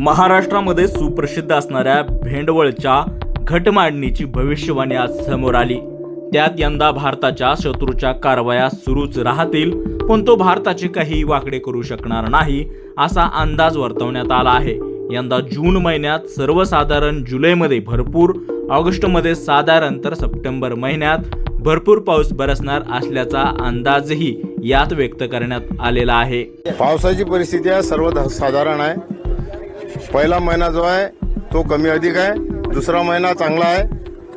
महाराष्ट्रामध्ये सुप्रसिद्ध असणाऱ्या भेंडवळच्या घटमांडणीची भविष्यवाणी आज समोर आली. त्यात यंदा भारताच्या शत्रूच्या कारवाया सुरूच राहतील पण तो भारताचे काही वाकडे करू शकणार नाही असा अंदाज वर्तवण्यात आला आहे. यंदा जून महिन्यात सर्वसाधारण जुलैमध्ये भरपूर ऑगस्टमध्ये साधारण तर सप्टेंबर महिन्यात भरपूर पाऊस बरसणार असल्याचा अंदाजही यात व्यक्त करण्यात आलेला आहे. पावसाची परिस्थिती सर्व साधारण आहे. पहिला महिना जो आहे तो कमी अधिक आहे. दुसरा महिना चांगला आहे.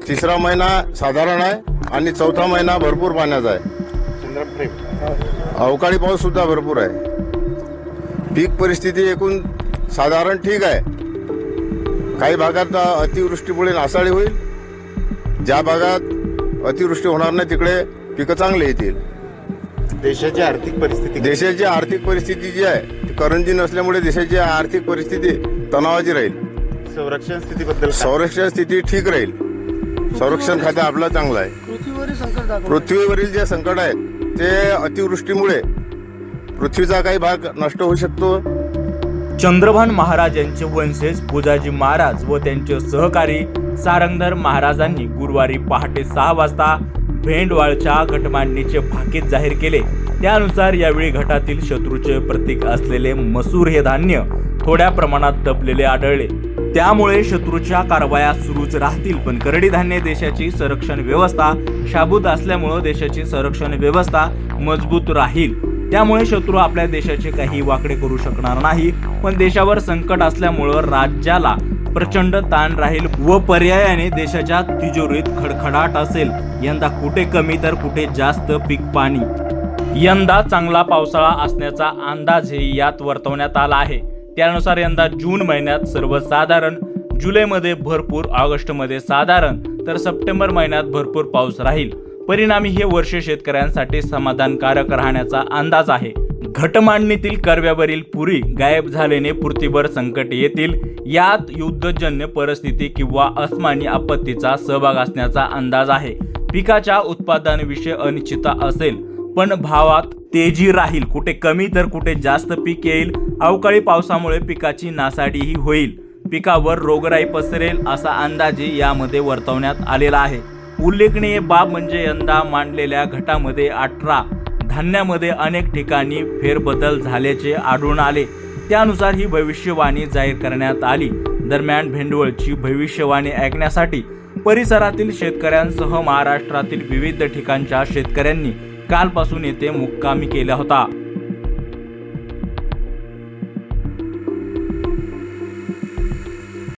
तिसरा महिना साधारण आहे. आणि चौथा महिना भरपूर पाण्याचा आहे. अवकाळी पाऊस सुद्धा भरपूर आहे. पीक परिस्थिती एकूण साधारण ठीक आहे. काही भागात अतिवृष्टीमुळे नासाडी होईल. ज्या भागात अतिवृष्टी होणार नाही तिकडे पिकं चांगले येतील. देशाची आर्थिक परिस्थिती देशाची आर्थिक परिस्थिती जी आहे ती करंजी नसल्यामुळे देशाची आर्थिक परिस्थिती तणावाची राहील. संरक्षण स्थितीबद्दल काय? संरक्षण स्थिती ठीक राहील. संरक्षण खाते आपलं चांगलं आहे. पृथ्वीवरील संकट दाखवलं पृथ्वीवरील जे संकट आहेत ते अतिवृष्टीमुळे पृथ्वीचा काही भाग नष्ट होऊ शकतो. चंद्रभान महाराज यांचे वंशज पुजाजी महाराज व त्यांचे सहकारी सारंगधर महाराजांनी गुरुवारी पहाटे सहा वाजता भेंडवाळच्या घटमांडणीचे भाकीत जाहीर केले. त्यानुसार यावेळी घटातील शत्रूचे प्रतीक असलेले मसूर हे धान्य थोड्या प्रमाणात दबलेले आढळले. त्यामुळे शत्रूच्या कारवाया सुरूच राहतील. पण करडी धान्य देशाची संरक्षण व्यवस्था शाबूत असल्यामुळं देशाची संरक्षण व्यवस्था मजबूत राहील. त्यामुळे शत्रू आपल्या देशाचे काही वाकडे करू शकणार नाही. पण देशावर संकट असल्यामुळं राज्याला प्रचंड ताण राहील व पर्यायाने देशाच्या तिजोरीत खडखडाट असेल. यंदा कुठे कमी तर कुठे जास्त पीक पाणी. यंदा चांगला पावसाळा असण्याचा अंदाजही यात वर्तवण्यात आला आहे. त्यानुसार यंदा जून महिन्यात सर्वसाधारण जुलैमध्ये भरपूर ऑगस्टमध्ये साधारण तर सप्टेंबर महिन्यात भरपूर पाऊस राहील. परिणामी हे वर्ष शेतकऱ्यांसाठी समाधानकारक राहण्याचा अंदाज आहे. घटमांडणीतील कर्व्यावरील पुरी गायब झाल्याने पृथ्वीवर संकट येतील. यात युद्धजन्य परिस्थिती किंवा अस्मानी आपत्तीचा सहभाग असण्याचा अंदाज आहे. पिकाच्या उत्पादनाविषयी अनिश्चितता असेल पण भावात तेजी राहील. कुठे कमी तर कुठे जास्त पीक येईल. अवकाळी पावसामुळे पिकाची नासाडीही होईल. पिकावर रोगराई पसरेल असा अंदाजे यामध्ये वर्तवण्यात आलेला आहे. उल्लेखनीय बाब म्हणजे यंदा मांडलेल्या घटामध्ये अठरा धान्यामध्ये अनेक ठिकाणी फेरबदल झाल्याचे आढळून आले. त्यानुसार ही भविष्यवाणी जाहीर करण्यात आली. दरम्यान भेंडवळची भविष्यवाणी ऐकण्यासाठी परिसरातील शेतकऱ्यांसह महाराष्ट्रातील विविध ठिकाणच्या शेतकऱ्यांनी कालपासून येथे मुक्कामी केला होता.